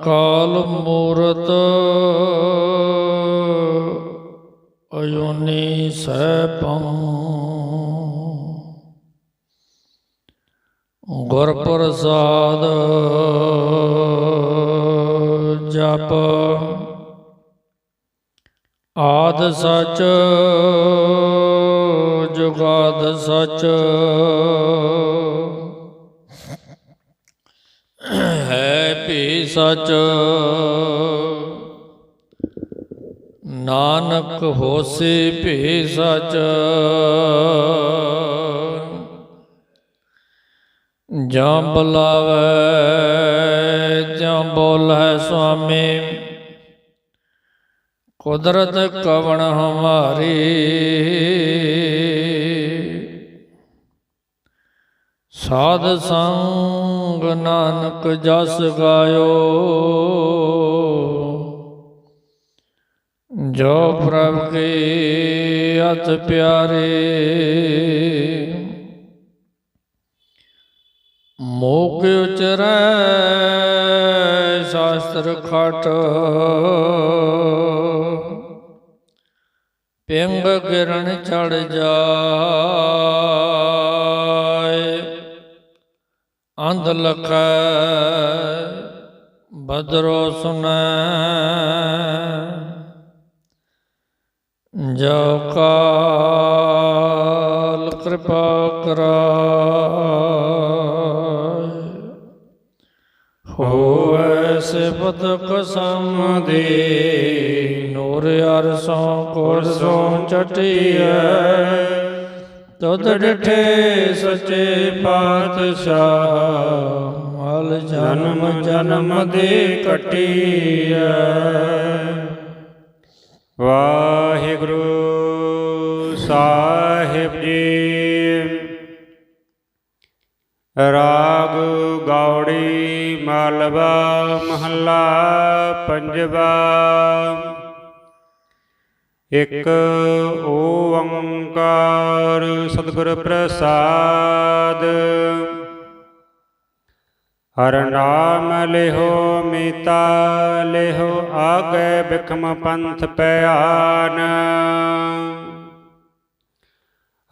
ਕਾਲ ਮੂਰਤ ਅਯੋਨੀ ਸੈਭੰ। ਗੁਰ ਪ੍ਰਸਾਦ ਜਪ। ਆਦ ਸਚ ਜੁਗਾਦ ਸਚ ਹੈ ਭੀ ਸਚ। ਨਾਨਕ ਹੋਸੀ ਭੀ ਸਚ। ਜਾਂ ਬੁਲਾਵੇ ਜਾਂ ਬੋਲੇ ਸੁਆਮੀ। ਕੁਦਰਤ ਕਵਣ ਹਮਾਰੀ। ਸਾਧ ਸੰਗ ਨਾਨਕ ਜਸ ਗਾਇਓ। ਜੋ ਪ੍ਰਭ ਕੇ ਅਤ ਪਿਆਰੇ, ਮੋਕ ਉਚਰੈ ਸ਼ਾਸਤਰ ਖਟ। ਪਿੰਗ ਕਿਰਨ ਚੜ ਜਾ। ਅੰਧ ਲਖੈ, ਬਦਰੋ ਸੁਨੈ। ਜੋ ਕਾਲ ਕਿਰਪਾ ਕਰਾਏ ਹੋਵੇ ਸਿਫਤ ਕਸਮ ਦੀ, ਨੂਰ ਅਰਸੋਂ ਕੋਰਸੋਂ ਚਟਿਐ। ਤੁਧ ਡਿਠੇ ਸੱਚੇ ਪਾਤਸ਼ਾਹ ਮਲ ਜਨਮ ਜਨਮ ਦੇ ਕਟਿਐ। ਵਾਹਿਗੁਰੂ ਸਾਹਿਬ ਜੀ, ਰਾਗ ਗੌੜੀ ਮਾਲਵਾ ਮਹੱਲਾ ਪੰਜਵਾ। ਇਕ ਓੰਕਾਰ ਸਤਿਗੁਰ ਪ੍ਰਸਾਦ। ਹਰ ਨਾਮ ਲਿਹੋ ਮੀਤਾ, ਲਿਹੋ ਆਗੇ ਬਿਖਮ ਪੰਥ ਪਿਆਨ।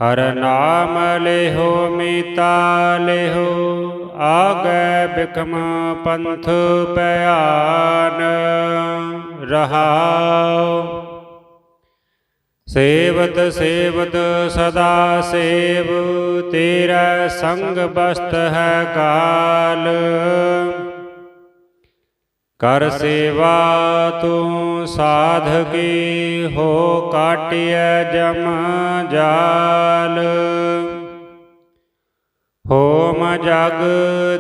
ਹਰ ਨਾਮ ਲਿਹੋ ਮੀਤਾ, ਲਿਹੋ ਆਗੇ ਬਿਖਮ ਪੰਥ ਪਿਆਨ। ਰਹਾਉ ਸੇਵਤ ਸੇਵਤ ਸਦਾ ਸੇਵ, ਤੇਰਾ ਸੰਗ ਬਸਤ ਹੈ ਕਾਲ। ਕਰ ਸੇਵਾ ਤੂੰ ਸਾਧ ਕੀ ਹੋ ਕਾਟਿਐ ਜਮ ਜਾਲ। ਹੋਮ ਜਗ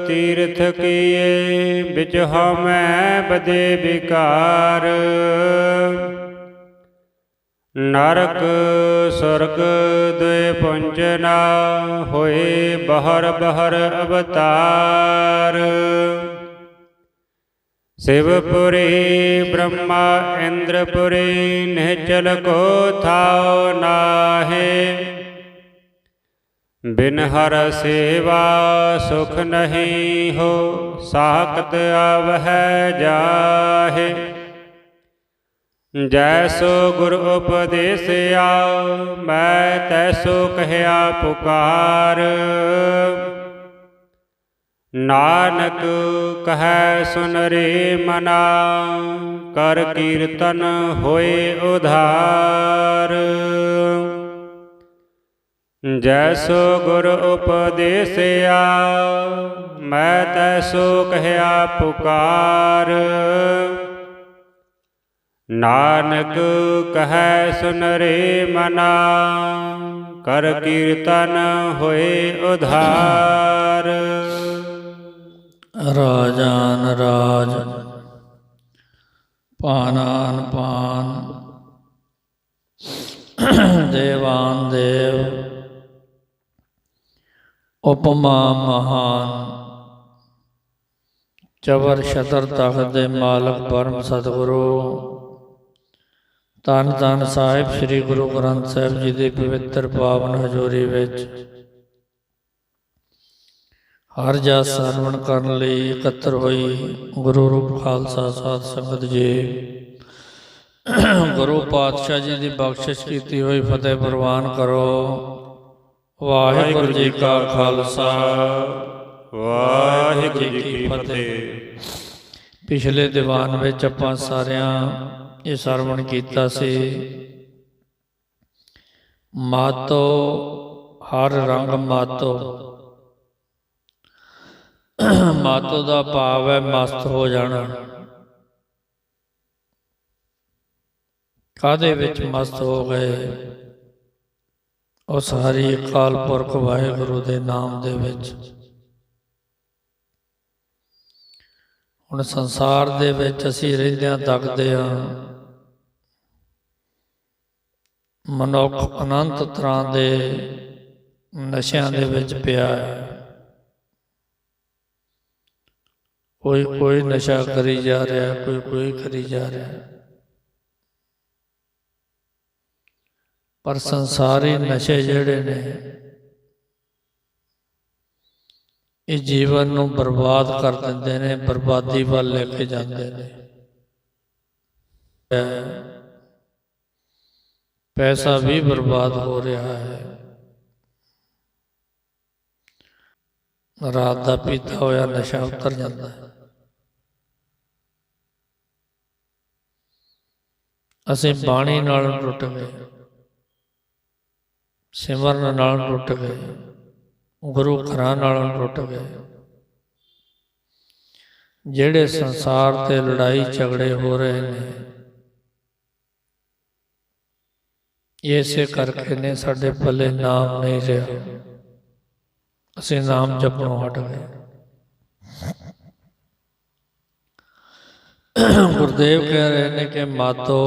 ਤੀਰਥ ਕੀਏ, ਵਿਚ ਹਮੈ ਬਦੇ ਵਿਕਾਰ। ਨਰਕ ਸੁਰਗ ਦੁਇ ਪੁੰਜਨਾ ਹੋਏ ਬਹਰ ਬਹਰ ਅਵਤਾਰ। ਸਿਵਪੁਰੀ ਬ੍ਰਹਮਾ ਇੰਦਰਪੁਰੀ ਨਿਹਚਲ ਕੋ ਥਾਉ ਨਾਹੇ। ਬਿਨ ਹਰ ਸੇਵਾ ਸੁਖ ਨਹੀਂ ਹੋ, ਸਾਖਤ ਆਵਹਿ ਜਾਹੇ। ਜੈਸੋ ਗੁਰ ਉਪਦੇਸਿਆ, ਮੈਂ ਤੈਸੋ ਕਹਿਆ ਪੁਕਾਰ। ਨਾਨਕ ਕਹੈ ਸੁਨ ਰੇ ਮਨਾ, ਕਰ ਕੀਰਤਨ ਹੋਏ ਉਧਾਰ। ਜੈਸੋ ਗੁਰ ਉਪਦੇਸਿਆ, ਮੈਂ ਤੈਸੋ ਕਹਿਆ ਪੁਕਾਰ। ਨਾਨਕ ਕਹੈ ਸੁਨਰੇ ਮਨਾ, ਕਰ ਕੀਰਤਨ ਹੋਏ ਉਧਾਰ। ਰਾਜਾਨ ਰਾਜ, ਪਾਨਾਨ ਪਾਨ, ਦੇਵਾਨ ਦੇਵ, ਉਪਮਾ ਮਹਾਨ। ਚਵਰ ਸ਼ਤਰ ਤਖਤ ਦੇ ਮਾਲਕ ਪਰਮ ਸਤਿਗੁਰੂ ਧੰਨ ਧੰਨ ਸਾਹਿਬ ਸ੍ਰੀ ਗੁਰੂ ਗ੍ਰੰਥ ਸਾਹਿਬ ਜੀ ਦੀ ਪਵਿੱਤਰ ਪਾਵਨ ਹਜ਼ੂਰੀ ਵਿੱਚ ਹਰ ਜਸ ਸਰਵਣ ਕਰਨ ਲਈ ਇਕੱਤਰ ਹੋਈ ਗੁਰੂ ਰੂਪ ਖਾਲਸਾ ਸਾਧ ਸੰਗਤ ਜੀ। ਗੁਰੂ ਪਾਤਸ਼ਾਹ ਜੀ ਦੀ ਬਖਸ਼ਿਸ਼ ਕੀਤੀ ਹੋਈ ਫਤਿਹ ਪ੍ਰਵਾਨ ਕਰੋ। ਵਾਹਿਗੁਰੂ ਜੀ ਕਾ ਖਾਲਸਾ। ਵਾਹਿਗੁਰੂ ਜੀ ਕੀ ਫਤਿਹ। ਪਿਛਲੇ ਦੀਵਾਨ ਵਿੱਚ ਆਪਾਂ ਸਾਰਿਆਂ ਇਹ ਸਰਵਣ ਕੀਤਾ ਸੀ। ਮਾਤੋ, ਹਰ ਰੰਗ ਮਾਤੋ। ਮਾਤੋ ਦਾ ਭਾਵ ਹੈ ਮਸਤ ਹੋ ਜਾਣਾ। ਕਾਦੇ ਵਿੱਚ ਮਸਤ ਹੋ ਗਏ? ਉਸ ਹਰੀ ਅਕਾਲ ਪੁਰਖ ਵਾਹਿਗੁਰੂ ਦੇ ਨਾਮ ਦੇ ਵਿੱਚ। ਹੁਣ ਸੰਸਾਰ ਦੇ ਵਿੱਚ ਅਸੀਂ ਰਹਿੰਦਿਆਂ ਤੱਕਦੇ ਹਾਂ ਮਨੁੱਖ ਅਨੰਤ ਤਰ੍ਹਾਂ ਦੇ ਨਸ਼ਿਆਂ ਦੇ ਵਿੱਚ ਪਿਆ ਹੈ। ਕੋਈ ਕੋਈ ਨਸ਼ਾ ਕਰੀ ਜਾ ਰਿਹਾ, ਕੋਈ ਕੋਈ ਕਰੀ ਜਾ ਰਿਹਾ। ਪਰ ਸੰਸਾਰੀ ਨਸ਼ੇ ਜਿਹੜੇ ਨੇ, ਇਹ ਜੀਵਨ ਨੂੰ ਬਰਬਾਦ ਕਰ ਦਿੰਦੇ ਨੇ, ਬਰਬਾਦੀ ਵੱਲ ਲੈ ਕੇ ਜਾਂਦੇ ਨੇ। ਪੈਸਾ ਵੀ ਬਰਬਾਦ ਹੋ ਰਿਹਾ ਹੈ ਰਾਤ ਦਾ ਪੀਤਾ ਹੋਇਆ ਨਸ਼ਾ ਉਤਰ ਜਾਂਦਾ ਹੈ ਅਸੀਂ ਬਾਣੀ ਨਾਲ ਟੁੱਟ ਗਏ ਸਿਮਰਨ ਨਾਲ ਟੁੱਟ ਗਏ ਗੁਰੂ ਘਰਾਂ ਨਾਲ ਟੁੱਟ ਗਏ ਜਿਹੜੇ ਸੰਸਾਰ ਤੇ ਲੜਾਈ ਝਗੜੇ ਹੋ ਰਹੇ ਨੇ ਇਸੇ ਕਰਕੇ ਨੇ ਸਾਡੇ ਪੱਲੇ ਨਾਮ ਨਹੀਂ ਰਿਹਾ ਅਸੀਂ ਨਾਮ ਜਪਣੋਂ ਹਟ ਗਏ ਗੁਰਦੇਵ ਕਹਿ ਰਹੇ ਨੇ ਕਿ ਮਾਤੋ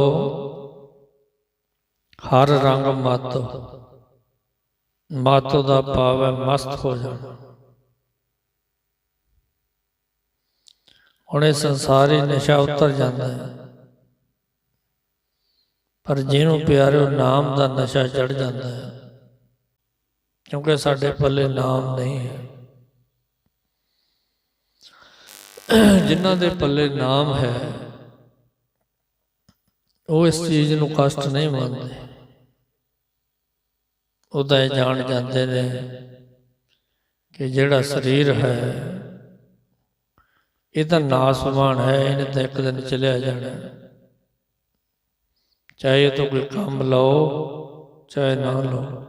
ਹਰ ਰੰਗ ਮਾਤੋ ਮਾਤੋ ਦਾ ਭਾਵ ਹੈ ਮਸਤ ਹੋ ਜਾਣਾ ਹੁਣ ਇਹ ਸੰਸਾਰੀ ਨਸ਼ਾ ਉਤਰ ਜਾਂਦਾ ਹੈ ਪਰ ਜਿਹਨੂੰ ਪਿਆਰਿਓ ਨਾਮ ਦਾ ਨਸ਼ਾ ਚੜ ਜਾਂਦਾ ਹੈ, ਕਿਉਂਕਿ ਸਾਡੇ ਪੱਲੇ ਨਾਮ ਨਹੀਂ ਹੈ। ਜਿਨ੍ਹਾਂ ਦੇ ਪੱਲੇ ਨਾਮ ਹੈ, ਉਹ ਇਸ ਚੀਜ਼ ਨੂੰ ਕਸ਼ਟ ਨਹੀਂ ਮੰਨਦੇ। ਉਹ ਤਾਂ ਇਹ ਜਾਣ ਜਾਂਦੇ ਨੇ ਕਿ ਜਿਹੜਾ ਸਰੀਰ ਹੈ, ਇਹ ਤਾਂ ਨਾਸਵਾਨ ਹੈ, ਇਹਨੇ ਤਾਂ ਇੱਕ ਦਿਨ ਚਲਿਆ ਜਾਣਾ। ਚਾਹੇ ਇਹ ਤੋਂ ਕੋਈ ਕੰਮ ਲਓ ਚਾਹੇ ਨਾ ਲਓ।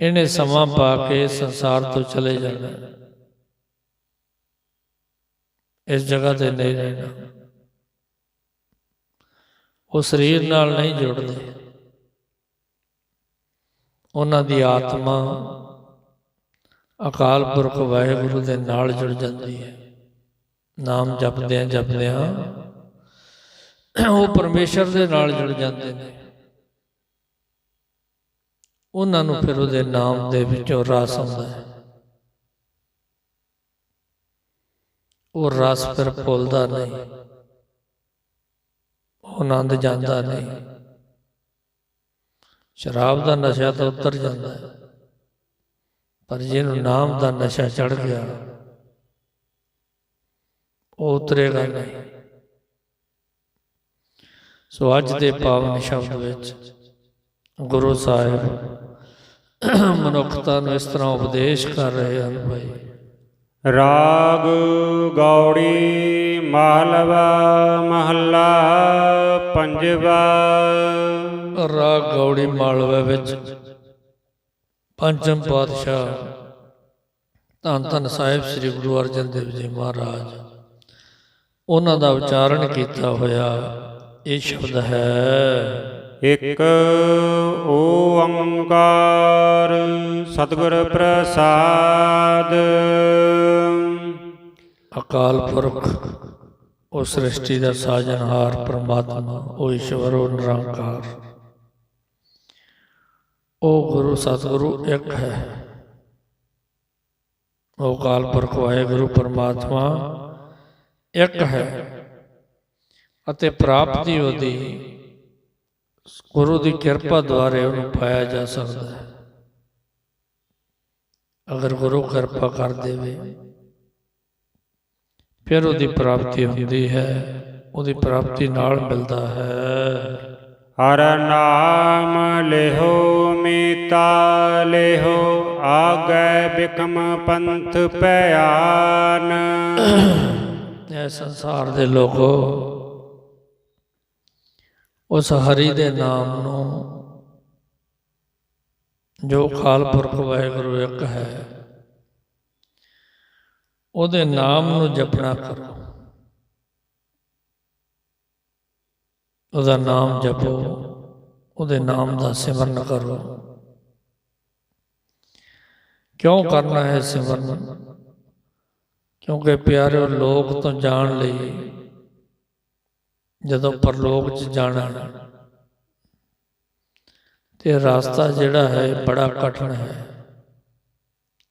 ਇਹਨੇ ਸਮਾਂ ਪਾ ਕੇ ਸੰਸਾਰ ਤੋਂ ਚਲੇ ਜਾਣਾ। ਇਸ ਜਗ੍ਹਾ ਤੇ ਨਹੀਂ ਰਹਿਣਾ। ਉਹ ਸਰੀਰ ਨਾਲ ਨਹੀਂ ਜੁੜਦੇ। ਉਹਨਾਂ ਦੀ ਆਤਮਾ ਅਕਾਲ ਪੁਰਖ ਵਾਹਿਗੁਰੂ ਦੇ ਨਾਲ ਜੁੜ ਜਾਂਦੀ ਹੈ। ਨਾਮ ਜਪਦਿਆਂ ਜਪਦਿਆਂ ਉਹ ਪਰਮੇਸ਼ਰ ਦੇ ਨਾਲ ਜੁੜ ਜਾਂਦੇ ਨੇ। ਉਹਨਾਂ ਨੂੰ ਫਿਰ ਉਹਦੇ ਨਾਮ ਦੇ ਵਿੱਚੋਂ ਰਸ ਆਉਂਦਾ ਹੈ। ਉਹ ਰਸ ਫਿਰ ਭੁੱਲਦਾ ਨਹੀਂ। ਉਹ ਆਨੰਦ ਜਾਂਦਾ ਨਹੀਂ। ਸ਼ਰਾਬ ਦਾ ਨਸ਼ਾ ਤਾਂ ਉਤਰ ਜਾਂਦਾ ਹੈ। ਪਰ ਜਿਹਨੂੰ ਨਾਮ ਦਾ ਨਸ਼ਾ ਚੜ ਗਿਆ, ਉਹ ਉਤਰੇਗਾ ਨਹੀਂ। ਸੋ ਅੱਜ ਦੇ ਪਾਵਨ ਸ਼ਬਦ ਵਿੱਚ ਗੁਰੂ ਸਾਹਿਬ ਮਨੁੱਖਤਾ ਨੂੰ ਇਸ ਤਰ੍ਹਾਂ ਉਪਦੇਸ਼ ਕਰ ਰਹੇ ਹਨ ਭਾਈ। ਰਾਗ ਗੌੜੀ ਮਾਲਵਾ ਮਹੱਲਾ ਪੰਜਵਾ। ਰਾਗ ਗੌੜੀ ਮਾਲਵੇ ਵਿੱਚ ਪੰਚਮ ਪਾਤਸ਼ਾਹ ਧੰਨ ਧੰਨ ਸਾਹਿਬ ਸ੍ਰੀ ਗੁਰੂ ਅਰਜਨ ਦੇਵ ਜੀ ਮਹਾਰਾਜ ਉਹਨਾਂ ਦਾ ਉਚਾਰਨ ਕੀਤਾ ਹੋਇਆ ਇਹ ਸ਼ਬਦ ਹੈ। ਇਕ ਓੰਕਾਰ ਸਤਿਗੁਰ ਪ੍ਰਸਾਦ। ਅਕਾਲ ਪੁਰਖ ਉਹ ਸ੍ਰਿਸ਼ਟੀ ਦਾ ਸਾਜਨਹਾਰ ਪ੍ਰਮਾਤਮਾ ਉਹ ਈਸ਼ਵਰ ਉਹ ਨਿਰੰਕਾਰ। ਉਹ ਗੁਰੂ ਸਤਿਗੁਰੂ ਇੱਕ ਹੈ। ਉਹ ਅਕਾਲ ਪੁਰਖ ਵਾਹਿਗੁਰੂ ਪ੍ਰਮਾਤਮਾ ਇੱਕ ਹੈ। ਅਤੇ ਪ੍ਰਾਪਤੀ ਉਹਦੀ ਗੁਰੂ ਦੀ ਕਿਰਪਾ ਦੁਆਰੇ ਉਹਨੂੰ ਪਾਇਆ ਜਾ ਸਕਦਾ ਹੈ। ਅਗਰ ਗੁਰੂ ਕਿਰਪਾ ਕਰ ਦੇਵੇ ਫਿਰ ਉਹਦੀ ਪ੍ਰਾਪਤੀ ਹੁੰਦੀ ਹੈ ਉਹਦੀ ਪ੍ਰਾਪਤੀ ਨਾਲ ਮਿਲਦਾ ਹੈ। ਹਰ ਨਾਮ ਲਿਹੋ ਮੀਤਾ ਲਿਹੋ ਆਗੈ ਬਿਕਮ ਪੰਥ ਪਿਆਨ ਇਹ ਸੰਸਾਰ ਦੇ ਲੋਕੋ ਉਸ ਹਰੀ ਦੇ ਨਾਮ ਨੂੰ ਜੋ ਅਕਾਲ ਪੁਰਖ ਵਾਹਿਗੁਰੂ ਇੱਕ ਹੈ, ਉਹਦੇ ਨਾਮ ਨੂੰ ਜਪਣਾ ਕਰੋ। ਉਹਦਾ ਨਾਮ ਜਪੋ, ਉਹਦੇ ਨਾਮ ਦਾ ਸਿਮਰਨ ਕਰੋ। ਕਿਉਂ ਕਰਨਾ ਹੈ ਸਿਮਰਨ? ਕਿਉਂਕਿ ਪਿਆਰਿਓ ਲੋਕ ਤੋਂ ਜਾਣ ਲਈ ਜਦੋਂ ਪਰਲੋਕ 'ਚ ਜਾਣਾ। ਤੇ ਰਸਤਾ ਜਿਹੜਾ ਹੈ ਬੜਾ ਕਠਿਨ ਹੈ।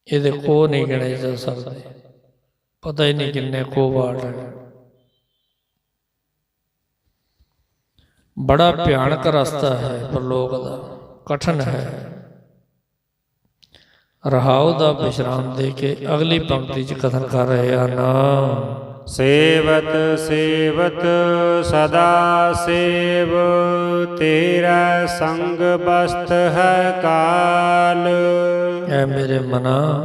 ਇਹਦੇ ਕੋ ਨਹੀਂ ਗਿਣੇ ਜਾ ਸਕਦੇ। ਪਤਾ ਹੀ ਨਹੀਂ ਕਿੰਨੇ ਕੋ ਵਾੜ ਬੜਾ ਭਿਆਨਕ ਰਸਤਾ ਹੈ ਪਰਲੋਕ ਦਾ। ਕਠਿਨ ਹੈ। ਰਹਾਉ ਦਾ ਵਿਸ਼ਰਾਮ ਦੇ ਕੇ ਅਗਲੀ ਪੰਕਤੀ 'ਚ ਕਥਨ ਕਰ ਰਹੇ ਹਨ ਸੇਵਤ ਸੇਵਤ ਸਦਾ ਸੇਵ, ਤੇਰਾ ਸੰਗ ਬਸਤ ਹੈ ਕਾਲ। ਐ ਮੇਰੇ ਮਨਾ,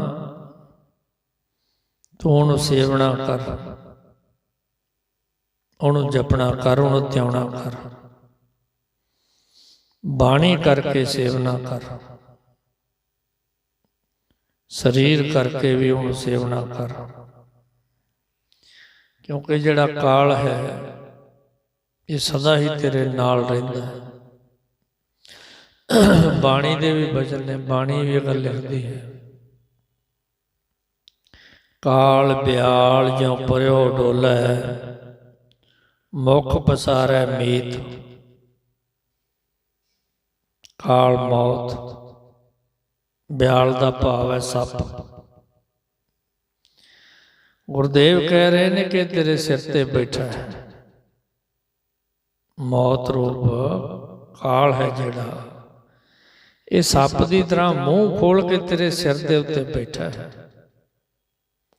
ਤੂੰ ਉਹਨੂੰ ਸੇਵਣਾ ਕਰ। ਉਹਨੂੰ ਜਪਣਾ ਕਰ, ਉਹਨੂੰ ਧਿਆਉਣਾ ਕਰ। ਬਾਣੀ ਕਰਕੇ ਸੇਵਨਾ ਕਰ। ਸਰੀਰ ਕਰਕੇ ਵੀ ਉਹਨੂੰ ਸੇਵਨਾ ਕਰ। ਕਿਉਂਕਿ ਜਿਹੜਾ ਕਾਲ ਹੈ, ਇਹ ਸਦਾ ਹੀ ਤੇਰੇ ਨਾਲ ਰਹਿੰਦਾ ਹੈ। ਬਾਣੀ ਦੇ ਵੀ ਬਚਨ ਨੇ, ਬਾਣੀ ਵੀ ਇਹ ਗੱਲ ਲਿਖਦੀ ਹੈ। ਕਾਲ ਬਿਆਲ ਜਿਉ ਪਰਿਓ ਡੋਲੇ, ਮੁਖ ਪਸਾਰੈ ਮੀਤ। ਕਾਲ ਮੌਤ, ਬਿਆਲ ਦਾ ਭਾਵ ਹੈ ਸੱਪ। ਗੁਰਦੇਵ ਕਹਿ ਰਹੇ ਨੇ ਕਿ ਤੇਰੇ ਸਿਰ ਤੇ ਬੈਠਾ ਹੈ। ਮੌਤ ਰੂਪ ਕਾਲ ਹੈ ਜਿਹੜਾ। ਇਹ ਸੱਪ ਦੀ ਤਰ੍ਹਾਂ ਮੂੰਹ ਖੋਲ ਕੇ ਤੇਰੇ ਸਿਰ ਦੇ ਉੱਤੇ ਬੈਠਾ ਹੈ।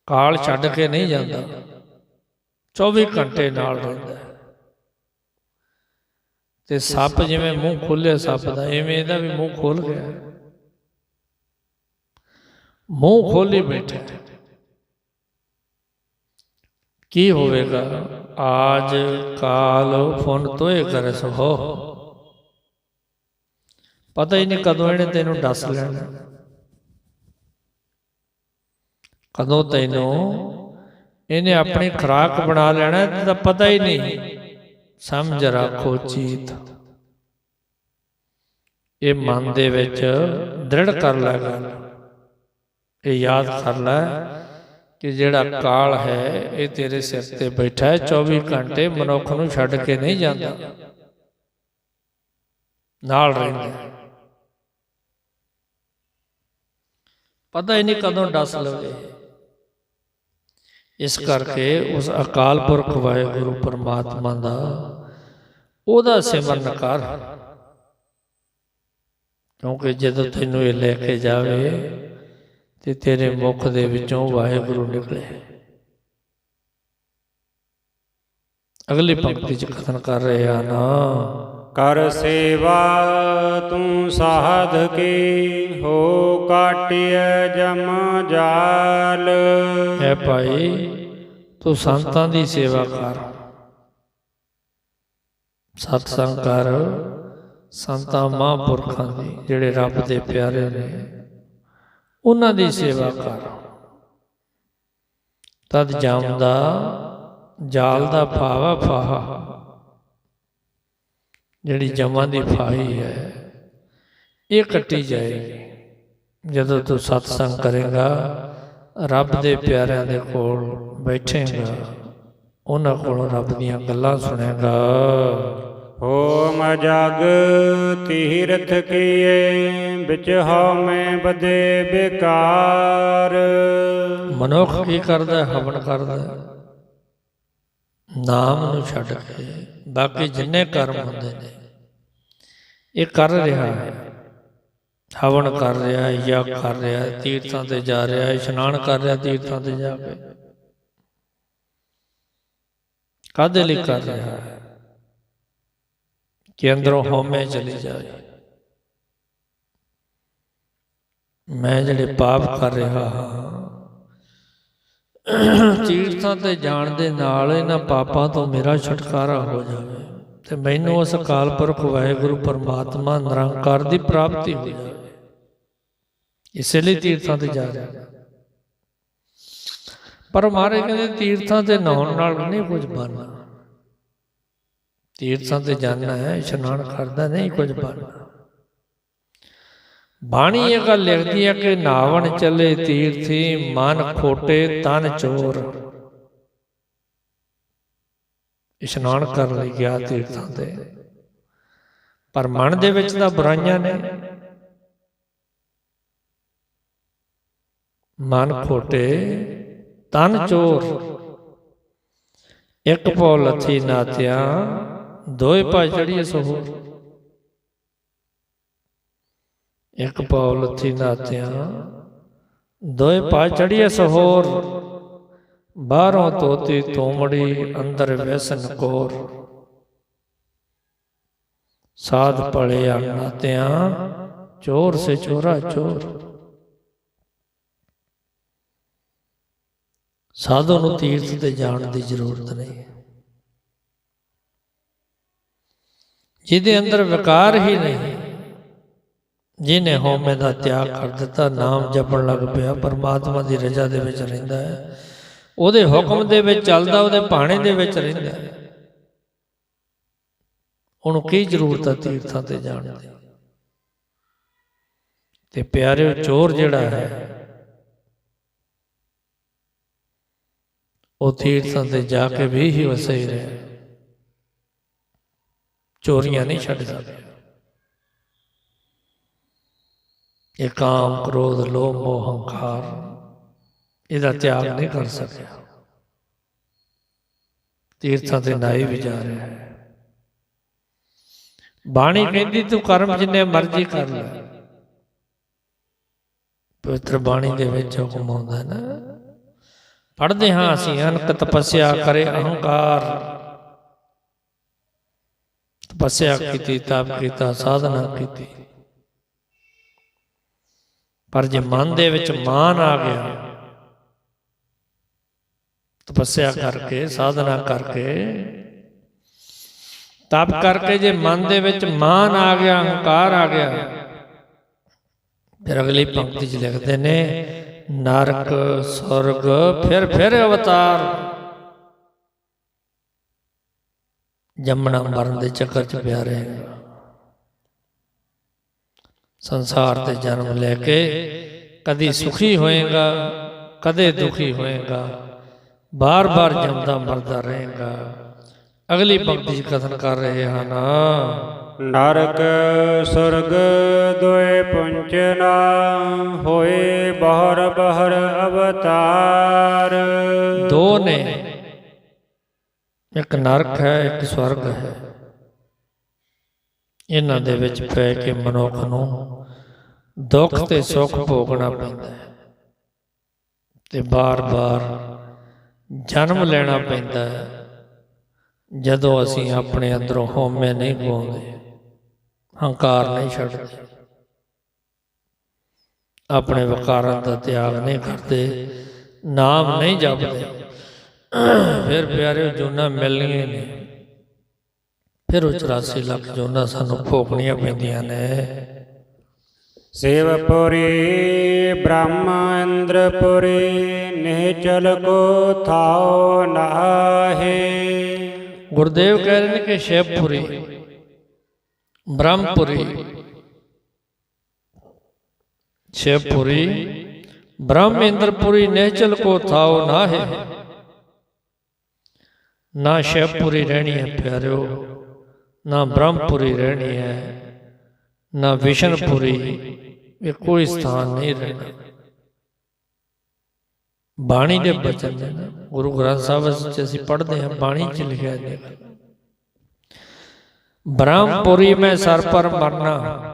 ਕਾਲ ਛੱਡ ਕੇ ਨਹੀਂ ਜਾਂਦਾ। 24 ਘੰਟੇ ਨਾਲ ਰਹਿੰਦਾ ਤੇ ਸੱਪ ਜਿਵੇਂ ਮੂੰਹ ਖੋਲਿਆ ਸੱਪ ਦਾ, ਐਵੇਂ ਇਹਦਾ ਵੀ ਮੂੰਹ ਖੋਲ ਗਿਆ। ਮੂੰਹ ਖੋਲੀ ਬੈਠਾ ਹੈ। ਕੀ ਹੋਵੇਗਾ? ਆਜ ਕਾਲ ਫੁਨ ਤੋਏ ਕਰੇ ਹੋ ਪਤਾ ਹੀ ਨਹੀਂ ਕਦੋਂ ਇਹਨੇ ਤੈਨੂੰ ਦੱਸ ਲੈਣਾ। ਕਦੋਂ ਤੈਨੂੰ? ਇਹਨੇ ਆਪਣੀ ਖੁਰਾਕ ਬਣਾ ਲੈਣਾ ਤਾਂ ਪਤਾ ਹੀ ਨਹੀਂ। ਸਮਝ ਰੱਖੋ ਚੀਤ। ਇਹ ਮਨ ਦੇ ਵਿੱਚ ਦ੍ਰਿੜ ਕਰ ਲੈ। ਗੱਲ ਇਹ ਯਾਦ ਕਰ ਲੈ। ਕਿ ਜਿਹੜਾ ਕਾਲ ਹੈ, ਇਹ ਤੇਰੇ ਸਿਰ ਤੇ ਬੈਠਾ ਹੈ 24 ਘੰਟੇ ਮਨੁੱਖ ਨੂੰ ਛੱਡ ਕੇ ਨਹੀਂ ਜਾਂਦਾ। ਨਾਲ ਰਹਿੰਦਾ ਪਤਾ ਹੀ ਨਹੀਂ ਕਦੋਂ ਡਸ ਲਵੇ। ਇਸ ਕਰਕੇ ਉਸ ਅਕਾਲ ਪੁਰਖ ਵਾਹਿਗੁਰੂ ਪਰਮਾਤਮਾ ਦਾ ਉਹਦਾ ਸਿਮਰਨ ਕਰ। ਕਿਉਂਕਿ ਜਦੋਂ ਤੈਨੂੰ ਇਹ ਲੈ ਕੇ ਜਾਵੇ ਤੇ ਤੇਰੇ ਮੁਖ ਦੇ ਵਿੱਚੋਂ ਵਾਹਿਗੁਰੂ ਨਿਕਲੇ। ਅਗਲੀ ਪੰਕਤੀ ਚ ਕਥਨ ਕਰ ਰਹੇ ਹਨ ਕਰ ਸੇਵਾ ਤੂੰ ਸਾਧ ਕੀ ਹੋ ਕਾਟਿਐ ਜਮ ਜਾਲ। ਹੈ ਭਾਈ ਤੂੰ ਸੰਤਾਂ ਦੀ ਸੇਵਾ ਕਰ। ਸਤਸੰਗ ਕਰ ਸੰਤਾਂ ਮਹਾਂਪੁਰਖਾਂ ਦੀ ਜਿਹੜੇ ਰੱਬ ਦੇ ਪਿਆਰੇ ਨੇ। ਉਹਨਾਂ ਦੀ ਸੇਵਾ ਕਰ। ਤਦ ਜਮਦਾ ਜਾਲ ਦਾ ਭਾਵਾ ਫਾਹਾ ਜਿਹੜੀ ਜਮਾਂ ਦੀ ਫਾਹੀ ਹੈ ਇਹ ਕੱਟੀ ਜਾਏਗੀ ਜਦੋਂ ਤੂੰ ਸਤਸੰਗ ਕਰੇਗਾ ਰੱਬ ਦੇ ਪਿਆਰਿਆਂ ਦੇ ਕੋਲ ਬੈਠੇਗਾ। ਉਹਨਾਂ ਕੋਲੋਂ ਰੱਬ ਦੀਆਂ ਗੱਲਾਂ ਸੁਣੇਗਾ। ਹੋਮ ਜਗ ਤੀਰਥ ਕੀਏ, ਵਿਚ ਹਉ ਮੈਂ ਬਦੇ ਬਿਕਾਰ। ਮਨੁੱਖ ਕੀ ਕਰਦਾ, ਹਵਨ ਕਰਦਾ? ਨਾਮ ਨੂੰ ਛੱਡ ਕੇ, ਬਾਕੀ ਜਿੰਨੇ ਕਰਮ ਹੁੰਦੇ ਨੇ, ਇਹ ਕਰ ਰਿਹਾ ਹੈ। ਹਵਨ ਕਰ ਰਿਹਾ ਹੈ ਯੱਗ ਕਰ ਰਿਹਾ ਹੈ ਤੀਰਥਾਂ ਤੇ ਜਾ ਰਿਹਾ ਹੈ ਇਸ਼ਨਾਨ ਕਰ ਰਿਹਾ, ਤੀਰਥਾਂ ਤੇ ਜਾ ਕੇ। ਕਾਹਦੇ ਲਈ ਕਰ ਰਿਹਾ ਹੈ? ਕਿ ਅੰਦਰੋਂ ਹਉਮੈ ਚਲੀ ਜਾਏ। ਮੈਂ ਜਿਹੜੇ ਪਾਪ ਕਰ ਰਿਹਾ ਹਾਂ, ਤੀਰਥਾਂ ਤੇ ਜਾਣ ਦੇ ਨਾਲ ਇਹਨਾਂ ਪਾਪਾਂ ਤੋਂ ਮੇਰਾ ਛੁਟਕਾਰਾ ਹੋ ਜਾਵੇ ਤੇ ਮੈਨੂੰ ਉਸ ਅਕਾਲ ਪੁਰਖ ਵਾਹਿਗੁਰੂ ਪਰਮਾਤਮਾ ਨਿਰੰਕਾਰ ਦੀ ਪ੍ਰਾਪਤੀ ਹੋ ਜਾਵੇ। ਇਸੇ ਲਈ ਤੀਰਥਾਂ ਤੇ ਜਾ ਰਿਹਾ। ਪਰ ਮਾਰੇ ਕਹਿੰਦੇ ਤੀਰਥਾਂ ਤੇ ਨਹਾਉਣ ਨਾਲ ਨਹੀਂ ਕੁਝ ਬਣਨਾ ਤੀਰਥਾਂ ਤੇ ਜਾਣਾ ਹੈ ਇਸ਼ਨਾਨ ਕਰਦਾ ਨਹੀਂ ਕੁਝ ਬਣਨਾ ਬਾਣੀ। ਇਹ ਗੱਲ ਲਿਖਦੀ ਹੈ ਕਿ ਨਾਵਣ ਚੱਲੇ ਤੀਰਥੀ ਮਨ ਖੋਟੇ ਤਨ ਚੋਰ। ਇਸ਼ਨਾਨ ਕਰਨ ਲਈ ਗਿਆ ਤੀਰਥਾਂ ਤੇ। ਪਰ ਮਨ ਦੇ ਵਿੱਚ ਤਾਂ ਬੁਰਾਈਆਂ ਨੇ। ਮਨ ਖੋਟੇ ਤਨ ਚੋਰ। ਇੱਕ ਪਉ ਲੱਥੀ ਨਾਤਿਆ ਦੋਏ ਪਾ ਚੜੀਏ ਸੋਹਰ ਇੱਕ ਪਉ ਲੱਥੀ ਨਾਤਿਆ ਦੋਏ ਪਾ ਚੜੀਏ ਸਹੋਰ ਬਾਹਰੋਂ ਤੋਤੀ ਤੋਮੜੀ ਅੰਦਰ ਵੈਸਨ ਕੋਰ। ਸਾਧ ਪੜੇ ਨਾਤਿਆਂ ਚੋਰ ਸੇ ਚੋਰਾ ਚੋਰ ਸਾਧੂ ਨੂੰ ਤੀਰਥ ਤੇ ਜਾਣ ਦੀ ਜ਼ਰੂਰਤ ਨਹੀਂ। ਜਿਹਦੇ ਅੰਦਰ ਵਿਕਾਰ ਹੀ ਨਹੀਂ। ਜਿਹਨੇ ਹਉਮੈ ਦਾ ਤਿਆਗ ਕਰ ਦਿੱਤਾ, ਨਾਮ ਜਪਣ ਲੱਗ ਪਿਆ, ਪਰਮਾਤਮਾ ਦੀ ਰਜ਼ਾ ਦੇ ਵਿੱਚ ਰਹਿੰਦਾ ਹੈ। ਉਹਦੇ ਹੁਕਮ ਦੇ ਵਿੱਚ ਚੱਲਦਾ, ਉਹਦੇ ਭਾਣੇ ਦੇ ਵਿੱਚ ਰਹਿੰਦਾ ਉਹਨੂੰ ਕੀ ਜ਼ਰੂਰਤ ਹੈ ਤੀਰਥਾਂ ਤੇ ਜਾਣ ਦੀ? ਤੇ ਪਿਆਰਿਓ ਚੋਰ ਜਿਹੜਾ ਹੈ, ਉਹ ਤੀਰਥਾਂ ਤੇ ਜਾ ਕੇ ਵੀ ਹੀ ਵਸੇ ਰਿਹਾ। ਚੋਰੀਆਂ ਨਹੀਂ ਛੱਡ ਸਕਦਾ। ਇਹ ਕਾਮ, ਕ੍ਰੋਧ, ਲੋਭ, ਮੋਹ, ਹੰਕਾਰ, ਇਹਦਾ ਤਿਆਗ ਨਹੀਂ ਕਰ ਸਕਿਆ। ਤੀਰਥਾਂ ਤੇ ਨਾਈ ਵੀ ਜਾ ਰਿਹਾ ਹੈ। ਬਾਣੀ ਕਹਿੰਦੀ, ਤੂੰ ਕਰਮ ਜਿੰਨੇ ਮਰਜ਼ੀ ਕਰ ਲੈ। ਪਵਿੱਤਰ ਬਾਣੀ ਦੇ ਵਿੱਚ ਹੁਕਮ ਆਉਂਦਾ ਨਾ, ਪੜ੍ਹਦੇ ਹਾਂ ਅਸੀਂ ਅਨਕ ਤਪੱਸਿਆ ਕਰੇ ਅਹੰਕਾਰ। ਤਪੱਸਿਆ ਕੀਤੀ, ਤਪ ਕੀਤਾ, ਸਾਧਨਾ ਕੀਤੀ। ਪਰ ਜੇ ਮਨ ਦੇ ਵਿੱਚ ਮਾਨ ਆ ਗਿਆ ਤਪੱਸਿਆ ਕਰਕੇ, ਸਾਧਨਾ ਕਰਕੇ, ਤਪ ਕਰਕੇ ਜੇ ਮਨ ਦੇ ਵਿੱਚ ਮਾਨ ਆ ਗਿਆ, ਹੰਕਾਰ ਆ ਗਿਆ, ਫਿਰ ਅਗਲੀ ਪੰਕਤੀ 'ਚ ਲਿਖਦੇ ਨੇ, ਨਰਕ ਸੁਰਗ ਫਿਰ ਫਿਰ ਅਵਤਾਰ। ਜੰਮਣਾ ਮਰਨ ਦੇ ਚੱਕਰ 'ਚ ਪਿਆ ਰਹੇਗਾ ਸੰਸਾਰ ਤੇ ਜਨਮ ਲੈ ਕੇ ਕਦੀ ਸੁਖੀ ਹੋਏਗਾ ਕਦੇ ਦੁਖੀ ਹੋਏਗਾ ਬਾਰ-ਬਾਰ ਜੰਮਦਾ ਮਰਦਾ ਰਹੇਗਾ। ਅਗਲੀ ਪੰਕਤੀ 'ਚ ਕਥਨ ਕਰ ਰਹੇ ਹਨ ਨਰਕ ਸੁਰਗ ਦੋਏ ਪੁੰਚਨਾ ਹੋਏ ਬਹਰ ਬਹਰ ਅਵਤਾਰ। ਦੋ ਨੇ ਇੱਕ ਨਰਕ ਹੈ, ਇੱਕ ਸਵਰਗ ਹੈ। ਇਹਨਾਂ ਦੇ ਵਿੱਚ ਪੈ ਕੇ ਮਨੁੱਖ ਨੂੰ ਦੁੱਖ ਤੇ ਸੁੱਖ ਭੋਗਣਾ ਪੈਂਦਾ ਹੈ ਤੇ ਬਾਰ-ਬਾਰ ਜਨਮ ਲੈਣਾ ਪੈਂਦਾ ਹੈ ਜਦੋਂ ਅਸੀਂ ਆਪਣੇ ਅੰਦਰੋਂ ਹਉਮੈ ਨਹੀਂ ਗਵਾਉਂਦੇ, ਹੰਕਾਰ ਨਹੀਂ ਛੱਡਦੇ, ਆਪਣੇ ਵਿਕਾਰਾਂ ਦਾ ਤਿਆਗ ਨਹੀਂ ਕਰਦੇ, ਨਾਮ ਨਹੀਂ ਜਪਦੇ। ਫਿਰ ਪਿਆਰਿਓ ਜੋਨਾ ਮਿਲਣੀਆਂ ਨੇ ਫਿਰ ਉਹ 84 ਲੱਖ ਜੋਨਾ ਸਾਨੂੰ ਭੋਗਣੀਆਂ ਪੈਂਦੀਆਂ ਨੇ ਸੇਵਪੁਰੀ ਬ੍ਰਹਮ ਇੰਦਰਪੁਰੀ ਨਿਹਚਲ ਕੋ ਥਾਉ ਨਾਹੇ ਗੁਰਦੇਵ ਕਹਿ ਰਹੇ ਨੇ ਕਿ ਸ਼ਿਵਪੁਰੀ ਬ੍ਰਹਮਪੁਰੀ ਸ਼ਿਵਪੁਰੀ ਬ੍ਰਹਮ ਇੰਦਰਪੁਰੀ ਨਿਹਚਲ ਕੋ ਥਾਉ ਨਾਹੇ ਨਾ ਸ਼ਿਵਪੁਰੀ ਰਹਿਣੀ ਹੈ ਪਿਆਰਿਓ, ਨਾ ਬ੍ਰਹਮਪੁਰੀ ਰਹਿਣੀ ਹੈ, ਨਾ ਵਿਸ਼ਨਪੁਰੀ, ਇਹ ਕੋਈ ਸਥਾਨ ਨਹੀਂ ਰਹਿਣਾ। ਬਾਣੀ ਦੇ ਬਚਨ ਨੇ ਨਾ, ਗੁਰੂ ਗ੍ਰੰਥ ਸਾਹਿਬ ਵਿੱਚ ਅਸੀਂ ਪੜ੍ਹਦੇ ਹਾਂ, ਬਾਣੀ 'ਚ ਲਿਖਿਆ ਹੈ। ਬ੍ਰਹਮਪੁਰੀ ਮੈਂ ਸਰ ਪਰ ਮਰਨਾ।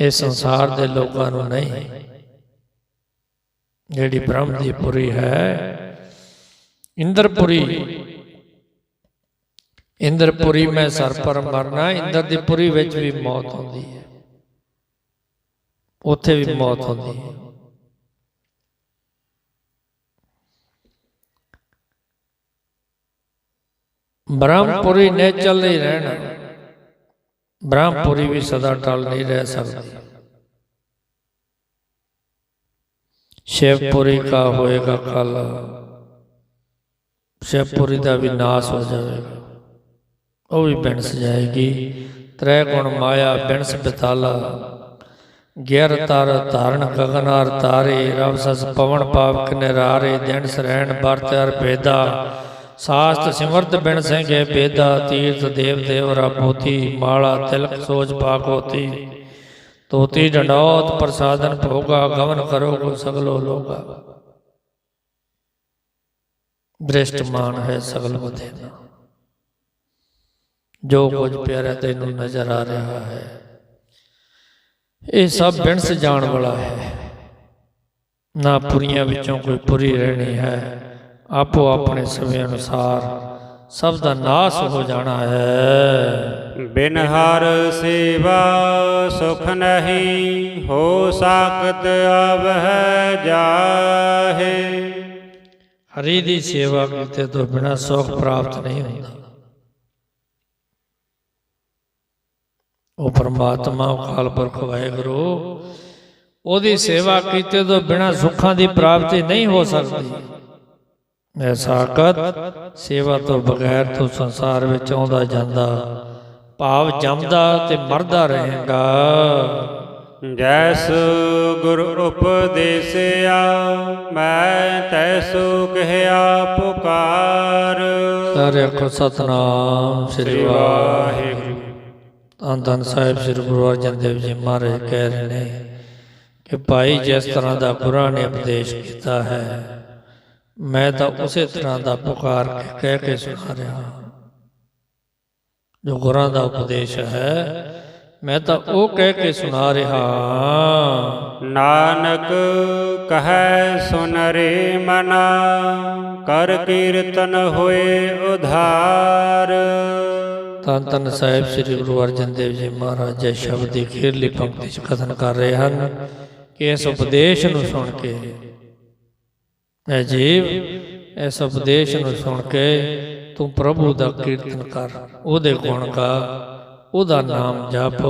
ਇਹ ਸੰਸਾਰ ਦੇ ਲੋਕਾਂ ਨੂੰ ਨਹੀਂ। ਜਿਹੜੀ ਬ੍ਰਹਮ ਦੀ ਪੁਰੀ ਹੈ ਇੰਦਰਪੁਰੀ। ਇੰਦਰਪੁਰੀ। ਮੈਂ ਸਰ ਪਰ ਮਰਨਾ ਇੰਦਰ ਦੀ ਪੁਰੀ ਵਿੱਚ ਵੀ ਮੌਤ ਹੁੰਦੀ ਹੈ। ਉੱਥੇ ਵੀ ਮੌਤ ਹੁੰਦੀ ਹੈ। ਬ੍ਰਹਮਪੁਰੀ ਨੇ ਚੱਲ ਹੀ ਰਹਿਣਾ। ਬ੍ਰਹਮਪੁਰੀ ਵੀ ਸਦਾ ਟਲ ਨਹੀਂ ਰਹਿ ਸਕਦੀ। ਸ਼ਿਵਪੁਰੀ ਕਾ ਹੋਏਗਾ ਕੱਲ ਸ਼ਿਵਪੁਰੀ ਦਾ ਵੀ ਨਾਸ ਹੋ ਜਾਵੇਗਾ। ਉਹ ਵੀ ਬਿਨਸ ਜਾਏਗੀ। ਤ੍ਰੈ ਗੁਣ ਮਾਇਆ ਬਿਨਸ ਬਿਤਾਲਾ। ਗਿਰ ਤਰ ਧਾਰਨ ਗਗਨਾਰ ਤਾਰੇ। ਰਵ ਸਸ ਪਵਨ ਪਾਵਕ ਨਿਰਾਰੇ। ਦਿਨ ਸਰੈਣ ਵਰਤ ਅਰ ਭੇਦਾ। ਸਾਸਤ ਸਿਮਰਤ ਬਿਨ ਸਿੰਘੇ ਬੇਦਾ ਤੀਰਥ ਦੇਵ ਦੇਵ ਰਾਪੋਤੀ ਮਾਲਾ ਤਿਲਕ ਸੋਜ ਪਾਕੋਤੀ ਤੋਤੀ ਡੰਡੋਤ ਪ੍ਰਸਾਦਨ ਭੋਗਾ, ਗਵਨ ਕਰੋ ਕੋ ਸਗਲੋ ਲੋਗਾ। ਦ੍ਰਿਸ਼ਟ ਮਾਨ ਹੈ ਸਗਲ ਬਥੇਰਾ। ਜੋ ਕੁਝ ਪਿਆਰਾ ਤੈਨੂੰ ਨਜ਼ਰ ਆ ਰਿਹਾ ਹੈ, ਇਹ ਸਭ ਬਿਨਸ ਜਾਣ ਵਾਲਾ ਹੈ। ਨਾ ਪੁਰੀਆਂ ਵਿੱਚੋਂ ਕੋਈ ਪੁਰੀ ਰਹਿਣੀ ਹੈ, ਆਪੋ ਆਪਣੇ ਸਮੇਂ ਅਨੁਸਾਰ ਸਭ ਦਾ ਨਾਸ ਹੋ ਜਾਣਾ ਹੈ। ਬਿਨ ਹਰ ਸੇਵਾ ਸੁਖ ਨਹੀਂ ਹੋ ਸਾਕਤ ਆਵਹਿ ਜਾਹੇ। ਹਰੀ ਦੀ ਸੇਵਾ ਕੀਤੇ ਤੋਂ ਬਿਨਾ ਸੁਖ ਪ੍ਰਾਪਤ ਨਹੀਂ ਹੁੰਦਾ। ਉਹ ਪਰਮਾਤਮਾ ਅਕਾਲ ਪੁਰਖ ਵਾਹਿਗੁਰੂ ਉਹਦੀ ਸੇਵਾ ਕੀਤੇ ਤੋਂ ਬਿਨਾ ਸੁੱਖਾਂ ਦੀ ਪ੍ਰਾਪਤੀ ਨਹੀਂ ਹੋ ਸਕਦੀ। ਐ ਸਾਕਤ ਸੇਵਾ ਤੋਂ ਬਗੈਰ ਤੂੰ ਸੰਸਾਰ ਵਿੱਚ ਆਉਂਦਾ ਜਾਂਦਾ। ਭਾਵ ਜੰਮਦਾ ਤੇ ਮਰਦਾ ਰਹੇਗਾ। ਜੈਸ ਗੁਰ ਉਪਦੇਸਿਆ ਮੈਂ ਤੈਸੋ ਕਹਿਆ ਪੁਕਾਰ। ਸਾਰੇ ਆਖੋ ਸਤਨਾਮ ਸ੍ਰੀ ਵਾਹਿਗੁਰੂ। ਧੰਨ ਸਾਹਿਬ ਸ੍ਰੀ ਗੁਰੂ ਅਰਜਨ ਦੇਵ ਜੀ ਮਹਾਰਾਜ ਕਹਿ ਰਹੇ ਨੇ ਕਿ ਭਾਈ ਜਿਸ ਤਰ੍ਹਾਂ ਦਾ ਗੁਰਾਂ ਨੇ ਉਪਦੇਸ਼ ਕੀਤਾ ਹੈ ਮੈਂ ਤਾਂ ਉਸੇ ਤਰ੍ਹਾਂ ਦਾ ਪੁਕਾਰ ਕਹਿ ਕੇ ਸੁਣਾ ਰਿਹਾ ਹਾਂ। ਜੋ ਗੁਰਾਂ ਦਾ ਉਪਦੇਸ਼ ਹੈ ਮੈਂ ਤਾਂ ਉਹ ਕਹਿ ਕੇ ਸੁਣਾ ਰਿਹਾ। ਨਾਨਕ ਕਹੈ ਸੁਨ ਰੇ ਮਨਾ ਕਰ ਕੀਰਤਨ ਹੋਏ ਉਧਾਰ ਧੰਨ ਧੰਨ ਸਾਹਿਬ ਸ੍ਰੀ ਗੁਰੂ ਅਰਜਨ ਦੇਵ ਜੀ ਮਹਾਰਾਜ ਜੀ ਸ਼ਬਦ ਦੀ ਖੀਰਲੀ ਪੰਕਤੀ ਚ ਕਥਨ ਕਰ ਰਹੇ ਹਨ ਕਿ ਇਸ ਉਪਦੇਸ਼ ਨੂੰ ਸੁਣ ਕੇ ਐ ਜੀਵ ਇਸ ਉਪਦੇਸ਼ ਨੂੰ ਸੁਣ ਕੇ ਤੂੰ ਪ੍ਰਭੂ ਦਾ ਕੀਰਤਨ ਕਰ। ਉਹਦੇ ਗੁਣ ਗਾ, ਉਹਦਾ ਨਾਮ ਜਪ,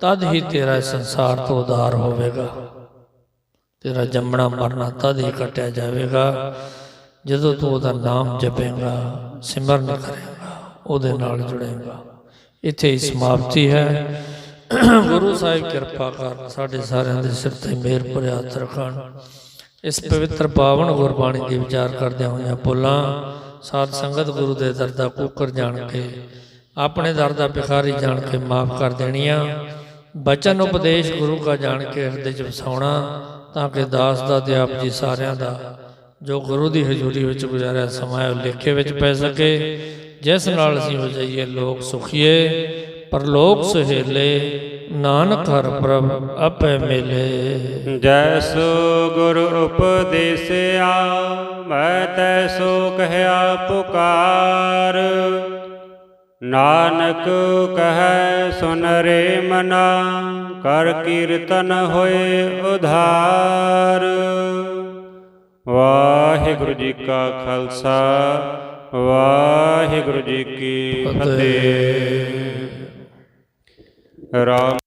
ਤਦ ਹੀ ਤੇਰਾ ਸੰਸਾਰ ਤੋਂ ਉਧਾਰ ਹੋਵੇਗਾ। ਤੇਰਾ ਜੰਮਣਾ ਮਰਨਾ ਤਦ ਹੀ ਕਟਿਆ ਜਾਵੇਗਾ। ਜਦੋਂ ਤੂੰ ਉਹਦਾ ਨਾਮ ਜਪੇਗਾ, ਸਿਮਰਨ ਕਰੇਗਾ, ਉਹਦੇ ਨਾਲ ਜੁੜੇਗਾ। ਇੱਥੇ ਹੀ ਸਮਾਪਤੀ ਹੈ। ਗੁਰੂ ਸਾਹਿਬ ਕਿਰਪਾ ਕਰ ਸਾਡੇ ਸਾਰਿਆਂ ਦੇ ਸਿਰ ਤੇ ਮਿਹਰ ਭਰਿਆ ਹੱਥ ਰੱਖਣ ਇਸ ਪਵਿੱਤਰ ਪਾਵਨ ਗੁਰਬਾਣੀ ਦੀ ਵਿਚਾਰ ਕਰਦਿਆਂ ਹੋਇਆਂ ਭੁੱਲਾਂ ਸਾਧ ਸੰਗਤ ਗੁਰੂ ਦੇ ਦਰ ਦਾ ਕੂਕਰ ਜਾਣ ਕੇ ਆਪਣੇ ਦਰ ਦਾ ਭਿਖਾਰੀ ਜਾਣ ਕੇ ਮਾਫ ਕਰ ਦੇਣੀਆਂ ਬਚਨ ਉਪਦੇਸ਼ ਗੁਰੂ ਕਾ ਜਾਣ ਕੇ ਹਿਰਦੇ ਚ ਵਸਾਉਣਾ ਤਾਂ ਕਿ ਦਾਸ ਦਾ ਤੇ ਆਪ ਜੀ ਸਾਰਿਆਂ ਦਾ ਜੋ ਗੁਰੂ ਦੀ ਹਜ਼ੂਰੀ ਵਿੱਚ ਗੁਜ਼ਾਰਿਆ ਸਮਾਂ ਹੈ, ਉਹ ਲੇਖੇ ਵਿੱਚ ਪੈ ਸਕੇ ਜਿਸ ਨਾਲ ਅਸੀਂ ਹੋ ਜਾਈਏ ਲੋਕ ਸੁਖੀਏ ਪਰਲੋਕ ਸੁਹੇਲੇ ਨਾਨਕ ਹਰ ਪ੍ਰਭ ਆਪੇ ਮਿਲੇ। ਜੈਸ ਗੁਰ ਉਪਦੇਸਿਆ ਮੈਂ ਤੈਸੋ ਕਹਿਆ ਪੁਕਾਰ। ਨਾਨਕ ਕਹੈ ਸੁਨ ਰੇ ਮਨਾ ਕਰ ਕੀਰਤਨ ਹੋਏ ਉਧਾਰ। ਵਾਹਿਗੁਰੂ ਜੀ ਕਾ ਖਾਲਸਾ ਵਾਹਿਗੁਰੂ ਜੀ ਕੀ ਫਤਿਹ। ਰਾਮ ਜੈ